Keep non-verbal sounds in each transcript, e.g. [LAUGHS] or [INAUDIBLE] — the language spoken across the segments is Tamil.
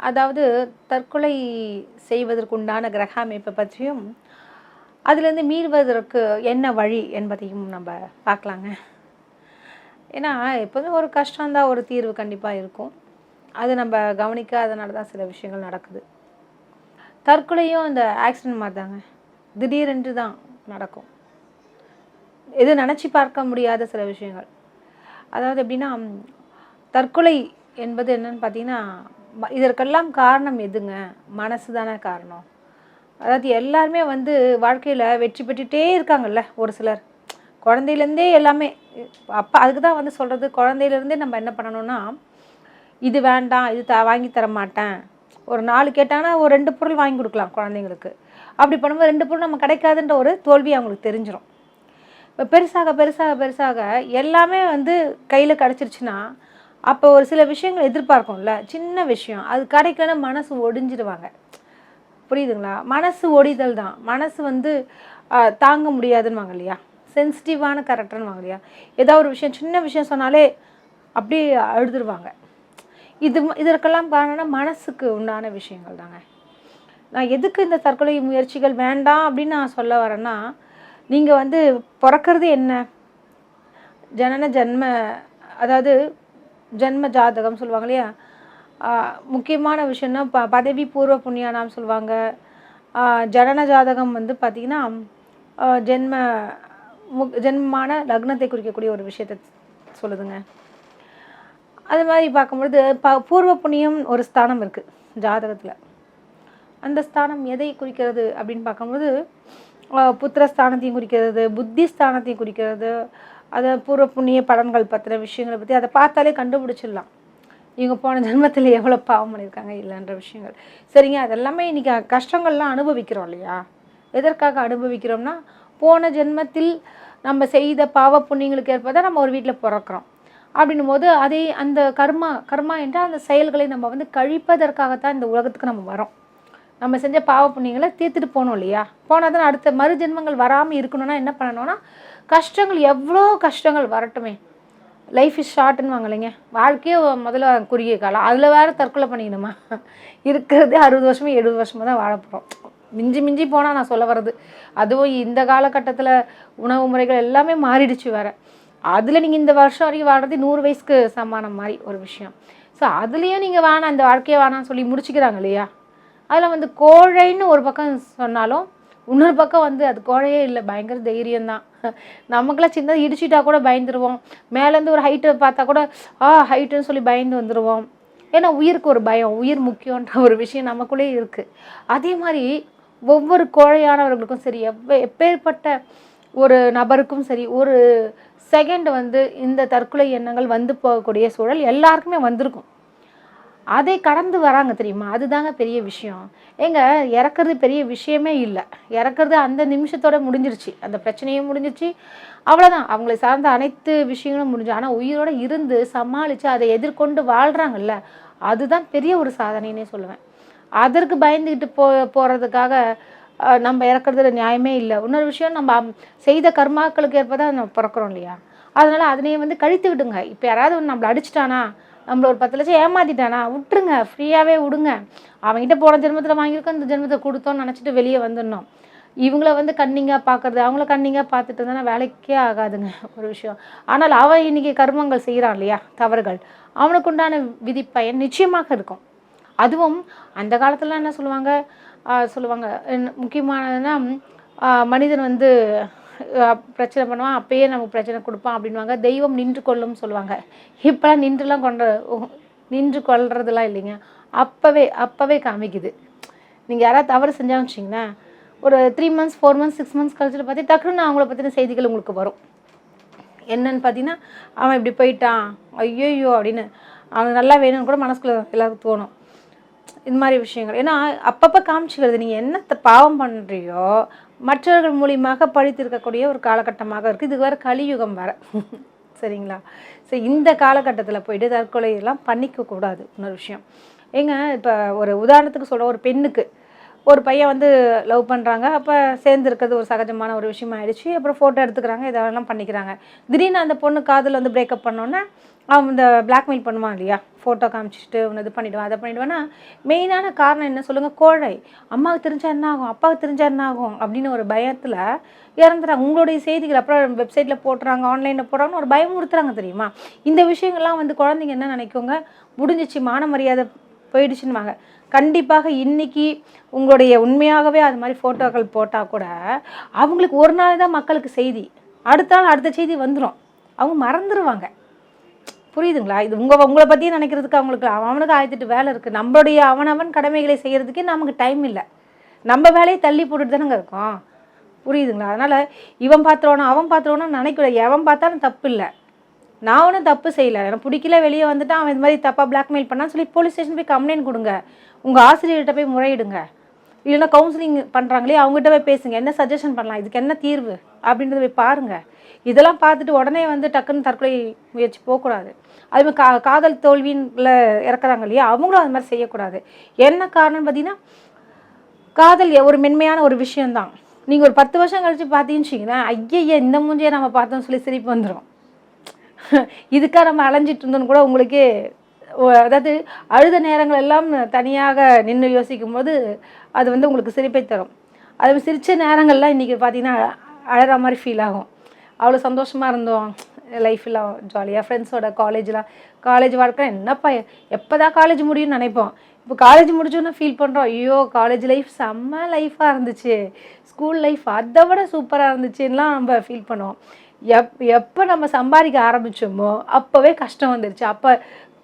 அதாவது தற்கொலை செய்வதற்குண்டான கிரக அமைப்பை பற்றியும் அதுலேருந்து மீள்வதற்கு என்ன வழி என்பதையும் நம்ம பார்க்கலாங்க. ஏன்னா எப்போதும் ஒரு கஷ்டம்தான் ஒரு தீர்வு கண்டிப்பாக இருக்கும். அது நம்ம கவனிக்காதனால தான் சில விஷயங்கள் நடக்குது. தற்கொலையும் இந்த ஆக்சிடென்ட் மாதிரி தாங்க திடீரென்று தான் நடக்கும். எது நினச்சி பார்க்க முடியாத சில விஷயங்கள். அதாவது எப்படின்னா தற்கொலை என்பது என்னன்னு பார்த்தீங்கன்னா இதற்கெல்லாம் காரணம் எதுங்க? மனசு தானே காரணம். அதாவது எல்லாருமே வந்து வாழ்க்கையில் வெற்றி பெற்றுகிட்டே இருக்காங்கல்ல ஒரு சிலர். குழந்தையிலேருந்தே எல்லாமே அப்போ அதுக்கு தான் வந்து சொல்கிறது குழந்தையிலேருந்தே நம்ம என்ன பண்ணணும்னா இது வேண்டாம் இது த வாங்கி தர மாட்டேன். ஒரு நாலு கேட்டாங்கன்னா ஒரு ரெண்டு பொருள் வாங்கி கொடுக்கலாம் குழந்தைங்களுக்கு. அப்படி பண்ணும்போது ரெண்டு பொருள் நம்ம கிடைக்காதுன்ற ஒரு தோல்வி அவங்களுக்கு தெரிஞ்சிடும் இப்போ பெருசாக பெருசாக பெருசாக எல்லாமே வந்து கையில் கிடச்சிருச்சுன்னா அப்போ ஒரு சில விஷயங்கள் எதிர்பார்க்கும்ல சின்ன விஷயம். அது கிடைக்கலன்னா மனசு ஒடிஞ்சிடுவாங்க. புரியுதுங்களா? மனசு ஒடிதல் தான். மனசு வந்து தாங்க முடியாதுன்னு இல்லையா? சென்சிட்டிவான கேரக்டர்னு இல்லையா? ஏதாவது ஒரு விஷயம் சின்ன விஷயம் சொன்னாலே அப்படியே அழுதுருவாங்க. இது இதற்கெல்லாம் காரணம்னா மனசுக்கு உண்டான விஷயங்கள் தாங்க. நான் எதுக்கு இந்த தற்கொலை முயற்சிகள் வேண்டாம் அப்படின்னு நான் சொல்ல வரேன்னா நீங்கள் வந்து பிறக்கிறது என்ன? ஜனன ஜன்ம அதாவது ஜென்ம ஜாதகம் சொல்லுவாங்க இல்லையா? முக்கியமான விஷயம்னா ப பதவி பூர்வ புண்ணியானாம் சொல்லுவாங்க. ஜனன ஜாதகம் வந்து பார்த்திங்கன்னா ஜென்ம முக் ஜென்மமான லக்னத்தை குறிக்கக்கூடிய ஒரு விஷயத்தை சொல்லுதுங்க. அது மாதிரி பார்க்கும்பொழுது ப பூர்வ புண்ணியம் ஒரு ஸ்தானம் இருக்குது ஜாதகத்தில். அந்த ஸ்தானம் எதை குறிக்கிறது அப்படின்னு பார்க்கும்போது ஆஹ் புத்திர ஸ்தானத்தையும் குறிக்கிறது புத்தி ஸ்தானத்தையும் குறிக்கிறது அதை பூர்வ புண்ணிய பலன்கள் பற்றின விஷயங்களை பற்றி அதை பார்த்தாலே கண்டுபிடிச்சிடலாம். இவங்க போன ஜென்மத்தில் எவ்வளோ பாவம் பண்ணியிருக்காங்க இல்லைன்ற விஷயங்கள். சரிங்க அதெல்லாமே இன்றைக்கி கஷ்டங்கள்லாம் அனுபவிக்கிறோம் இல்லையா? எதற்காக அனுபவிக்கிறோம்னா போன ஜென்மத்தில் நம்ம செய்த பாவ புண்ணியங்களுக்கு ஏற்ப தான் நம்ம ஒரு வீட்டில் பிறக்கிறோம். அப்படின்னும் போது அதே அந்த கர்மா கர்மா என்றால் அந்த செயல்களை நம்ம வந்து கழிப்பதற்காகத்தான் இந்த உலகத்துக்கு நம்ம வரோம். நம்ம செஞ்ச பாவ புண்ணியங்களை தீர்த்துட்டு போகணும் இல்லையா? போனால் தான் அடுத்த மறு ஜென்மங்கள் வராமல் இருக்கணும்னா என்ன பண்ணணும்னா கஷ்டங்கள் எவ்வளோ கஷ்டங்கள் வரட்டுமே. லைஃப் இஸ் ஷார்ட்னு வாங்கலைங்க வாழ்க்கையே முதல்ல குறுகிய காலம். அதில் வேறு தற்கொலை பண்ணிக்கணுமா? இருக்கிறது அறுபது வருஷமும் எழுபது வருஷமாக தான் வாழ போகிறோம் மிஞ்சி மிஞ்சி போனால் நான் சொல்ல வர்றது. அதுவும் இந்த காலகட்டத்தில் உணவு முறைகள் எல்லாமே மாறிடுச்சு வேற. அதில் நீங்கள் இந்த வருஷம் வரைக்கும் வாழ்றது நூறு வயசுக்கு சமானம் மாதிரி ஒரு விஷயம். ஸோ அதுலேயும் நீங்கள் வேணாம் இந்த வாழ்க்கையை வேணாம்னு சொல்லி முடிச்சுக்கிறாங்க இல்லையா? அதில் வந்து கோழைன்னு ஒரு பக்கம் சொன்னாலும் இன்னொரு பக்கம் வந்து அது கோழையே இல்லை. பயங்கர தைரியம்தான். நமக்கெல்லாம் சின்னதாக இடிச்சிட்டா கூட பயந்துருவோம். மேலேருந்து ஒரு ஹைட்டை பார்த்தா கூட ஆ ஹைட்டுன்னு சொல்லி பயந்து வந்துடுவோம் ஏன்னா உயிருக்கு ஒரு பயம் உயிர் முக்கியன்ற ஒரு விஷயம் நமக்குள்ளே இருக்குது அதே மாதிரி ஒவ்வொரு கோழையானவர்களுக்கும் சரி எவ்வ எப்பேற்பட்ட ஒரு நபருக்கும் சரி ஒரு செகண்ட் வந்து இந்த தற்கொலை எண்ணங்கள் வந்து போகக்கூடிய சூழல் எல்லாருக்குமே வந்திருக்கும். அதை கடந்து வராங்க தெரியுமா? அதுதாங்க பெரிய விஷயம். ஏங்க இறக்குறது பெரிய விஷயமே இல்லை. இறக்குறது அந்த நிமிஷத்தோட முடிஞ்சிருச்சு. அந்த பிரச்சனையும் முடிஞ்சிருச்சு. அவ்வளோதான் அவங்களை சார்ந்த அனைத்து விஷயங்களும் முடிஞ்சு ஆனால் உயிரோட இருந்து சமாளித்து அதை எதிர்கொண்டு வாழ்கிறாங்கல்ல அதுதான் பெரிய ஒரு சாதனைன்னே சொல்லுவேன். அதற்கு பயந்துக்கிட்டு போ போகிறதுக்காக நம்ம இறக்குறதுல நியாயமே இல்லை. இன்னொரு விஷயம் நம்ம செய்த கர்மாக்களுக்கு ஏற்ப தான் நம்ம பிறக்கிறோம் இல்லையா? அதனால் அதனையே வந்து கழித்து விடுங்க. இப்போ யாராவது ஒன்று நம்மளை அடிச்சிட்டானா நம்மள ஒரு பத்து லட்சம் ஏமாத்திட்டானா? விட்டுருங்க ஃப்ரீயாகவே விடுங்க. அவங்ககிட்ட போன ஜென்மத்தில் வாங்கியிருக்கோம் இந்த ஜென்மத்தை கொடுத்தோம்னு நினச்சிட்டு வெளியே வந்துடணும். இவங்கள வந்து கண்ணிங்காக பார்க்கறது அவங்கள கண்ணிங்காக பார்த்துட்டு இருந்தானா வேலைக்கே ஆகாதுங்க ஒரு விஷயம். ஆனால் அவன் இன்னைக்கு கர்மங்கள் செய்கிறான் இல்லையா? தவறுகள். அவனுக்கு உண்டான விதி பயன் நிச்சயமாக இருக்கும். அதுவும் அந்த காலத்துலலாம் என்ன சொல்லுவாங்க? சொல்லுவாங்க. என்ன- முக்கியமானதுன்னா மனிதன் வந்து பிரச்சனை பண்ணுவான் அப்பயே நமக்கு பிரச்சனை கொடுப்பான் அப்படின்வாங்க தெய்வம் நின்று கொள்ளும்னு சொல்லுவாங்க. இப்போலாம் நின்றுலாம் கொண்ட நின்று கொள்றதுலாம் இல்லைங்க. அப்போவே அப்போவே காமிக்குது. நீங்கள் யாராவது தவறு செஞ்சாலும் வச்சிங்களேன் ஒரு three months four months six months கழிச்சுட்டு பார்த்து டக்குன்னு அவங்கள பற்றின செய்திகள் உங்களுக்கு வரும். என்னன்னு பார்த்தீங்கன்னா அவன் இப்படி போயிட்டான். ஐயோயோ அப்படின்னு. அவனுக்கு நல்லா வேணும்னு கூட மனசுக்குள்ள எல்லாருக்கும் தோணும். இந்த மாதிரி விஷயங்கள். ஏன்னா அப்பப்போ காமிச்சிக்கிறது. நீங்கள் என்ன பாவம் பண்ணுறியோ மற்றவர்கள் மூலியமாக பழித்திருக்கக்கூடிய ஒரு காலகட்டமாக இருக்குது இது வேறு கலியுகம் வேறு. சரிங்களா? ஸோ இந்த காலகட்டத்தில் போயிட்டு தற்கொலை எல்லாம் பண்ணிக்க கூடாது இன்னொரு விஷயம். ஏங்க இப்போ ஒரு உதாரணத்துக்கு சொல்ல ஒரு பெண்ணுக்கு ஒரு பையன் வந்து லவ் பண்ணுறாங்க அப்போ சேர்ந்துருக்கிறது ஒரு சகஜமான ஒரு விஷயம் ஆயிடுச்சு. அப்புறம் ஃபோட்டோ எடுத்துக்கிறாங்க. இதெல்லாம் பண்ணிக்கிறாங்க. திடீர்னு அந்த பொண்ணு காதில் வந்து பிரேக்கப் பண்ணோன்னே அவன் இந்த பிளாக்மெயில் பண்ணுவான் இல்லையா? ஃபோட்டோ காமிச்சிட்டு உன்னை இது பண்ணிவிடுவான் அதை பண்ணிவிடுவான்னா மெயினான காரணம் என்ன சொல்லுங்கள் கோழை. அம்மாவுக்கு தெரிஞ்சால் என்ன ஆகும்? அப்பாவுக்கு தெரிஞ்சால் என்ன ஆகும்? அப்படின்னு ஒரு பயத்தில் இறந்துறாங்க. உங்களுடைய செய்திகள் அப்புறம் வெப்சைட்டில் போட்டுறாங்க ஆன்லைனில் போடுறாங்கன்னு ஒரு பயமுறுத்துறாங்க தெரியுமா? இந்த விஷயங்கள்லாம் வந்து குழந்தைங்க என்ன நினைக்குங்க? முடிஞ்சிச்சு மான மரியாதை போயிடுச்சுன்னுவாங்க. கண்டிப்பாக இன்னைக்கு உங்களுடைய உண்மையாகவே அது மாதிரி ஃபோட்டோக்கள் போட்டால் கூட அவங்களுக்கு ஒரு நாள் தான் மக்களுக்கு செய்தி. அடுத்த நாள் அடுத்த செய்தி வந்துடும் அவங்க மறந்துடுவாங்க புரியுதுங்களா? இது உங்கள் உங்களை பற்றியே நினைக்கிறதுக்கு அவங்களுக்கு அவனுக்கு ஆயத்திட்டு வேலை இருக்குது நம்மளுடைய அவனவன் கடமைகளை செய்கிறதுக்கே நமக்கு டைம் இல்லை. நம்ம வேலையை தள்ளி போட்டுட்டு தானேங்க இருக்கோம். புரியுதுங்களா? அதனால் இவன் பார்த்துருவானோ அவன் பார்த்துருவானோ நினைக்கூடாது எவன் பார்த்தாலும் தப்பு இல்லை. நான் ஒன்றும் தப்பு செய்யலை. எனக்கு பிடிக்கல வெளியே வந்துட்டு அவன் இது மாதிரி தப்பாக பிளாக்மெயில் பண்ணான்னு சொல்லி போலீஸ் ஸ்டேஷன் போய் கம்ப்ளைண்ட் கொடுங்க. உங்கள் ஆசிரியர்கிட்ட போய் முறையிடுங்க. இல்லைன்னா கவுன்சிலிங் பண்ணுறாங்களே அவங்ககிட்ட போய் பேசுங்க. என்ன சஜஷன் பண்ணலாம்? இதுக்கு என்ன தீர்வு? அப்படின்றத போய் பாருங்கள் இதெல்லாம் பார்த்துட்டு உடனே வந்து டக்குன்னு தற்கொலை முயற்சி போகக்கூடாது. அதுமாதிரி கா காதல் தோல்வியில் இறக்குறாங்க இல்லையா? அவங்களும் அது மாதிரி செய்யக்கூடாது. என்ன காரணம்னு பார்த்தீங்கன்னா காதல் ஒரு மென்மையான ஒரு விஷயம்தான். நீங்கள் ஒரு பத்து வருஷம் கழிச்சு பார்த்தீங்கன்னு வச்சிங்கன்னா ஐயய்ய இந்த மூஞ்சியை நம்ம பார்த்தோம்னு சொல்லி சிரிப்பு வந்துடும் [LAUGHS] இதுக்காக நம்ம அலைஞ்சிட்டு இருந்தோம்னு கூட உங்களுக்கே அதாவது அழுத நேரங்கள் எல்லாம் தனியாக நின்று யோசிக்கும் போது அது வந்து உங்களுக்கு சிரிப்பை தரும். அது சிரித்த நேரங்கள்லாம் இன்றைக்கி பார்த்தீங்கன்னா அழற மாதிரி ஃபீல் ஆகும். அவ்வளோ சந்தோஷமாக இருந்தோம். லைஃப்லாம் ஜாலியாக ஃப்ரெண்ட்ஸோட காலேஜ்லாம் காலேஜ் வாழ்க்கை என்னப்பா எப்போ தான் காலேஜ் முடியும்னு நினைப்போம். இப்போ காலேஜ் முடிச்சோன்னா ஃபீல் பண்ணுறோம் ஐயோ காலேஜ் லைஃப் செம்ம லைஃபாக இருந்துச்சு. ஸ்கூல் லைஃப் அதை விட சூப்பராக இருந்துச்சுன்னெலாம் நம்ம ஃபீல் பண்ணுவோம். எப் எப்போ நம்ம சம்பாதிக்க ஆரம்பித்தோமோ அப்போவே கஷ்டம் வந்துருச்சு. அப்போ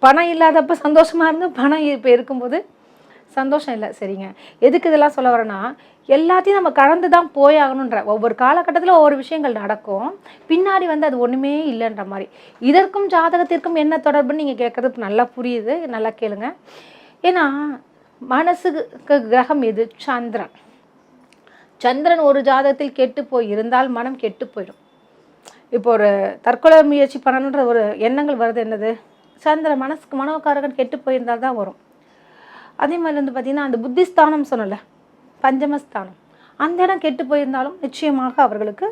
பணம் இல்லாதப்ப சந்தோஷமாக இருந்தோம் பணம் இப்போ இருக்கும்போது சந்தோஷம் இல்லை. சரிங்க. எதுக்கு இதெல்லாம் சொல்ல வரேன்னா எல்லாத்தையும் நம்ம கடந்து தான் போயாகணுன்ற ஒவ்வொரு காலகட்டத்தில் ஒவ்வொரு விஷயங்கள் நடக்கும். பின்னாடி வந்து அது ஒன்றுமே இல்லைன்ற மாதிரி. இதற்கும் ஜாதகத்திற்கும் என்ன தொடர்புன்னு நீங்கள் கேட்குறது நல்லா புரியுது. நல்லா கேளுங்க. ஏன்னா மனசுக்கு கிரகம் எது? சந்திரன். சந்திரன் ஒரு ஜாதகத்தில் கெட்டு போய் இருந்தால் மனம் கெட்டு போயிடும். இப்போ ஒரு தற்கொலை முயற்சி பண்ணணுன்ற ஒரு எண்ணங்கள் வருது என்னது? சந்திரன் மனசுக்கு மனோக்காரகன் கெட்டு போயிருந்தால் தான் வரும். அதே மாதிரி வந்து பார்த்திங்கன்னா அந்த புத்திஸ்தானம் சொன்னல பஞ்சமஸ்தானம். அந்த இடம் கெட்டு போயிருந்தாலும் நிச்சயமாக அவர்களுக்கு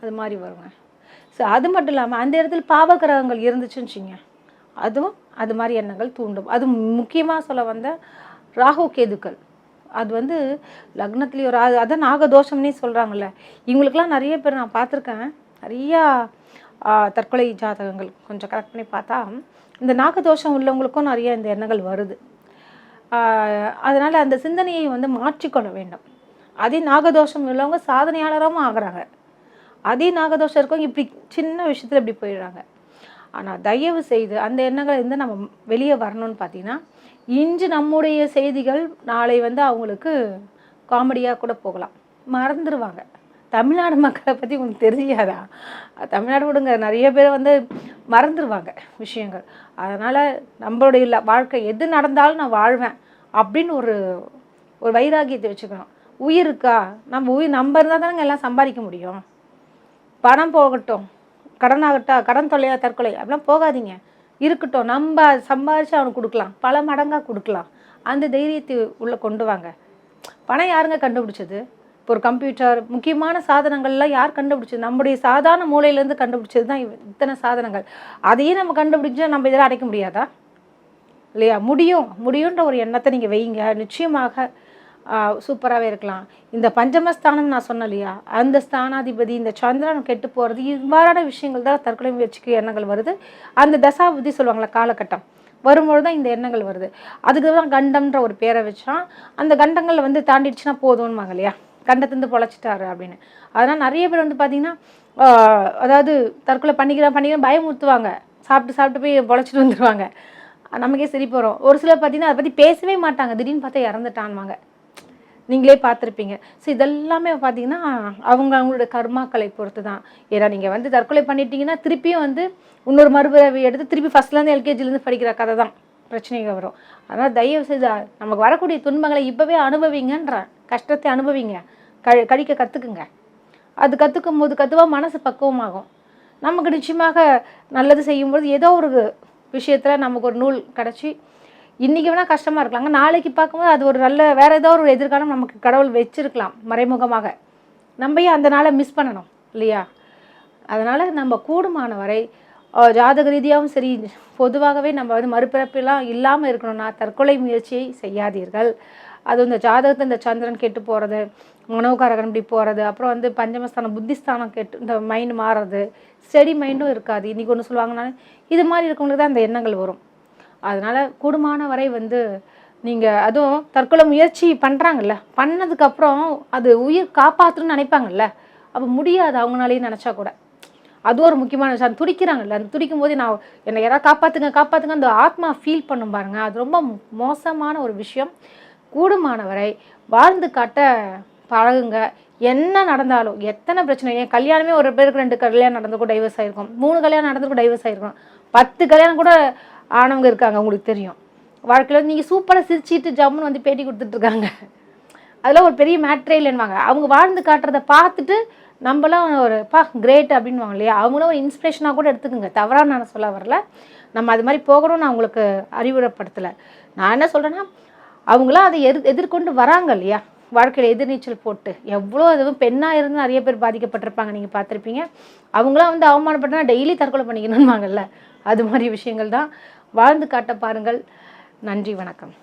அது மாதிரி வருங்க. ஸோ அது மட்டும் இல்லாமல் அந்த இடத்துல பாவகிரகங்கள் இருந்துச்சுன்னு வச்சுங்க அதுவும் அது மாதிரி எண்ணங்கள் தூண்டும். அது முக்கியமாக சொல்ல வந்த ராகு கேதுக்கள். அது வந்து லக்னத்துலேயும் ஒரு அது அதான் நாகதோஷம்னே சொல்கிறாங்கல்ல இவங்களுக்கெல்லாம் நிறைய பேர் நான் பார்த்துருக்கேன். நிறையா தற்கொலை ஜாதகங்கள் கொஞ்சம் கரெக்ட் பண்ணி பார்த்தா இந்த நாகதோஷம் உள்ளவங்களுக்கும் நிறைய இந்த எண்ணங்கள் வருது. அதனால் அந்த சிந்தனையை வந்து மாற்றிக்கொள்ள வேண்டும். அதே நாகதோஷம் உள்ளவங்க சாதனையாளராகவும் ஆகிறாங்க. அதே நாகதோஷம் இருக்கவங்க இப்படி சின்ன விஷயத்தில் இப்படி போயிடுறாங்க. ஆனால் தயவு செய்து அந்த எண்ணங்களை இருந்து நம்ம வெளியே வரணும்னு பார்த்தீங்கன்னா இன்று நம்முடைய செய்திகள் நாளை வந்து அவங்களுக்கு காமெடியாக கூட போகலாம். மறந்துடுவாங்க தமிழ்நாடு மக்களை பற்றி உங்களுக்கு தெரியாதா தமிழ்நாடு விடுங்க. நிறைய பேர் வந்து மறந்துடுவாங்க விஷயங்கள். அதனால் நம்மளுடைய வாழ்க்கை எது நடந்தாலும் நான் வாழ்வேன் அப்படின்னு ஒரு ஒரு வைராகியத்தை வச்சுக்கணும். உயிர் இருக்கா நம்ம உயிர் நம்ம இருந்தால் தானேங்க எல்லாம் சம்பாதிக்க முடியும். பணம் போகட்டும். கடன் ஆகட்டா கடன் தொல்லையா தற்கொலை அப்படிலாம் போகாதீங்க. இருக்கட்டும். நம்ம சம்பாதிச்சு அவனுக்கு கொடுக்கலாம். பல மடங்காக கொடுக்கலாம். அந்த தைரியத்தை உள்ளே கொண்டு வாங்க. பணம் யாருங்க கண்டுபிடிச்சது? இப்போ ஒரு கம்ப்யூட்டர் முக்கியமான சாதனங்கள்லாம் யார் கண்டுபிடிச்சது? நம்முடைய சாதாரண மூலையிலேருந்து கண்டுபிடிச்சது தான் இத்தனை சாதனங்கள். அதையே நம்ம கண்டுபிடிச்சா நம்ம இதெல்லாம் அடைக்க முடியாதா? இல்லையா? முடியும். முடியுன்ற ஒரு எண்ணத்தை நீங்கள் வைங்க நிச்சயமாக சூப்பராகவே இருக்கலாம். இந்த பஞ்சமஸ்தானம் நான் சொன்னேன் இல்லையா? அந்த ஸ்தானாதிபதி இந்த சந்திரன் கெட்டு போகிறது இவ்வாறான விஷயங்கள் தான் தற்கொலை முயற்சிக்கு எண்ணங்கள் வருது. அந்த தசா சொல்லுவாங்களா காலகட்டம். வரும்பொழுது தான் இந்த எண்ணங்கள் வருது. அதுக்கு தான் கண்டம்ன்ற ஒரு பேரை வச்சான். அந்த கண்டங்களை வந்து தாண்டிடுச்சுன்னா போதும்னுவாங்க இல்லையா? கண்டத்துந்து பொழைச்சிட்டாரு அப்படின்னு. அதனால் நிறைய பேர் வந்து பார்த்தீங்கன்னா அதாவது தற்கொலை பண்ணிக்கிறேன் பண்ணிக்கிறேன் பயமுறுத்துவாங்க. சாப்பிட்டு சாப்பிட்டு போய் பொழைச்சிட்டு வந்துடுவாங்க நமக்கே சரி போகிறோம் ஒரு சிலர் பார்த்தீங்கன்னா அதை பற்றி பேசவே மாட்டாங்க. திடீர்னு பார்த்தா இறந்துட்டான்வாங்க நீங்களே பார்த்துருப்பீங்க. ஸோ இதெல்லாமே பார்த்தீங்கன்னா அவங்க அவங்களோட கர்மாக்களை பொறுத்து தான் ஏன்னா நீங்கள் வந்து தற்கொலை பண்ணிட்டீங்கன்னா திருப்பியும் வந்து இன்னொரு மறுபிறவி எடுத்து திருப்பி ஃபஸ்ட்லேருந்து எல்கேஜிலேருந்து படிக்கிற கதை தான். பிரச்சனைகள் வரும். அதனால் தயவு செய்து நமக்கு வரக்கூடிய துன்பங்களை இப்போவே அனுபவிங்கன்ற கஷ்டத்தை அனுபவிங்க. க கழிக்க கற்றுக்குங்க அது கற்றுக்கும் போது கற்றுவா மனசு பக்குவமாகும். நமக்கு நிச்சயமாக நல்லது செய்யும்போது ஏதோ ஒரு விஷயத்தில் நமக்கு ஒரு நூல் கிடச்சி இன்றைக்கி வேணால் கஷ்டமாக இருக்கலாங்க. நாளைக்கு பார்க்கும்போது அது ஒரு நல்ல வேறு ஏதோ ஒரு எதிர்காலம் நமக்கு கடவுள் வச்சிருக்கலாம் மறைமுகமாக. நம்ம ஏன் அந்த நாளை மிஸ் பண்ணணும் இல்லையா? அதனால் நம்ம கூடுமான வரை ஜாதக ரீதியாகவும் சரி பொதுவாகவே நம்ம வந்து மறுபிறப்பெல்லாம் இல்லாமல் இருக்கணும்னா தற்கொலை முயற்சியை செய்யாதீர்கள். அது இந்த ஜாதகத்தை இந்த சந்திரன் கெட்டு போகிறது உணவுக்காரகன் இப்படி போகிறது அப்புறம் வந்து பஞ்சமஸ்தானம் புத்திஸ்தானம் கெட்டு இந்த மைண்ட் மாறுறது ஸ்டெடி மைண்டும் இருக்காது. இன்றைக்கி ஒன்று சொல்லுவாங்கனால இது மாதிரி இருக்கவங்களுக்கு தான் அந்த எண்ணங்கள் வரும். அதனால் கூடுமான வரை வந்து நீங்கள் அதுவும் தற்கொலை முயற்சி பண்ணுறாங்கல்ல பண்ணதுக்கப்புறம் அது உயிர் காப்பாற்றணும்னு நினைப்பாங்கல்ல அப்போ முடியாது அவங்களாலேயும் நினச்சா கூட. அது ஒரு முக்கியமான விஷயம். துடிக்கிறாங்கல்ல அந்த துடிக்கும் போது நான் என்னை யாராவது காப்பாற்றுங்க காப்பாற்றுங்க அந்த ஆத்மா ஃபீல் பண்ணும் பாருங்கள் அது ரொம்ப மோசமான ஒரு விஷயம். கூடுமான வரை வாழ்ந்து காட்ட பழகுங்க. என்ன நடந்தாலும் எத்தனை பிரச்சனை ஏன் கல்யாணமே ஒரு பேருக்கு ரெண்டு கல்யாணம் நடந்துக்கும் டைவர்ஸ் ஆயிருக்கும். மூணு கல்யாணம் நடந்துக்கும் டைவர்ஸ் ஆயிருக்கும். பத்து கல்யாணம் கூட ஆனவங்க இருக்காங்க உங்களுக்கு தெரியும். வாழ்க்கையில் நீங்கள் சூப்பராக சிரிச்சிட்டு ஜம்முன்னு வந்து பேட்டி கொடுத்துட்ருக்காங்க. அதெல்லாம் ஒரு பெரிய மேட்ரே இல்லைன்னுவாங்க. அவங்க வாழ்ந்து காட்டுறதை பார்த்துட்டு நம்மளாம் ஒரு பா கிரேட் அப்படின்வாங்க இல்லையா? அவங்களும் ஒரு இன்ஸ்பிரேஷனாக கூட எடுத்துக்கோங்க. தவறாக நான் சொல்ல வரல. நம்ம அது மாதிரி போகணும்னு நான் உங்களுக்கு அறிவுரைப்படுத்தலை. நான் என்ன சொல்கிறேன்னா அவங்களாம் அதை எதிர் எதிர்கொண்டு வராங்க இல்லையா? வாழ்க்கையில் எதிர்நீச்சல் போட்டு எவ்வளோ அதுவும் பெண்ணாக இருந்து நிறைய பேர் பாதிக்கப்பட்டிருப்பாங்க நீங்கள் பார்த்துருப்பீங்க. அவங்களாம் வந்து அவமானப்பட்டனா டெய்லி தற்கொலை பண்ணிக்கணும்வாங்கல்ல அது மாதிரி விஷயங்கள் தான். வாழ்ந்து காட்ட பாருங்கள். நன்றி வணக்கம்.